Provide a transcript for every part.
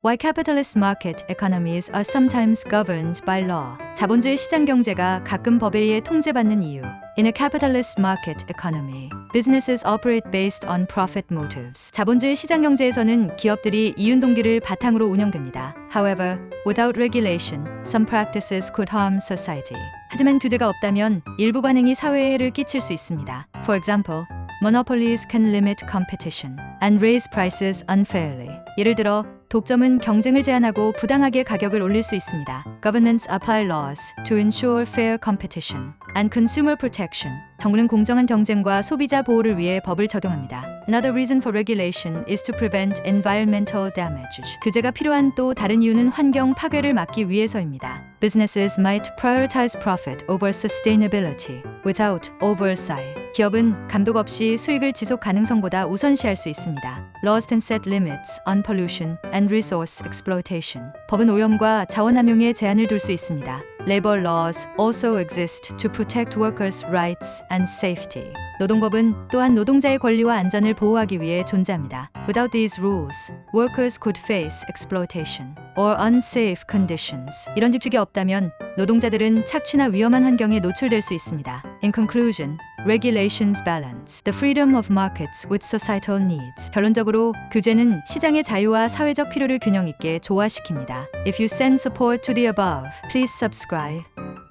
Why capitalist market economies are sometimes governed by law. 자본주의 시장 경제가 가끔 법에 의해 통제받는 이유. In a capitalist market economy, businesses operate based on profit motives. 자본주의 시장 경제에서는 기업들이 이윤 동기를 바탕으로 운영됩니다. However, without regulation, some practices could harm society. 하지만 규제가 없다면 일부 반응이 사회에 해를 끼칠 수 있습니다. For example, monopolies can limit competition and raise prices unfairly. 예를 들어 독점은 경쟁을 제한하고 부당하게 가격을 올릴 수 있습니다. Governments apply laws to ensure fair competition and consumer protection. 정부는 공정한 경쟁과 소비자 보호를 위해 법을 적용합니다. Another reason for regulation is to prevent environmental damage. 규제가 필요한 또 다른 이유는 환경 파괴를 막기 위해서입니다. Businesses might prioritize profit over sustainability without oversight. 기업은 감독 없이 수익을 지속 가능성보다 우선시할 수 있습니다. Laws can set limits on pollution and resource exploitation. 법은 오염과 자원 함용에 제한을 둘 수 있습니다. Labor laws also exist to protect workers' rights and safety. 노동법은 또한 노동자의 권리와 안전을 보호하기 위해 존재합니다. Without these rules, workers could face exploitation or unsafe conditions. 이런 규칙이 없다면 노동자들은 착취나 위험한 환경에 노출될 수 있습니다. In conclusion, regulations balance the freedom of markets with societal needs. 결론적으로 규제는 시장의 자유와 사회적 필요를 균형 있게 조화시킵니다. If you send support to the above, please subscribe,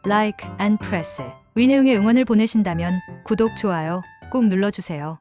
like and press it. 위 내용의 응원을 보내신다면 구독, 좋아요 꼭 눌러주세요.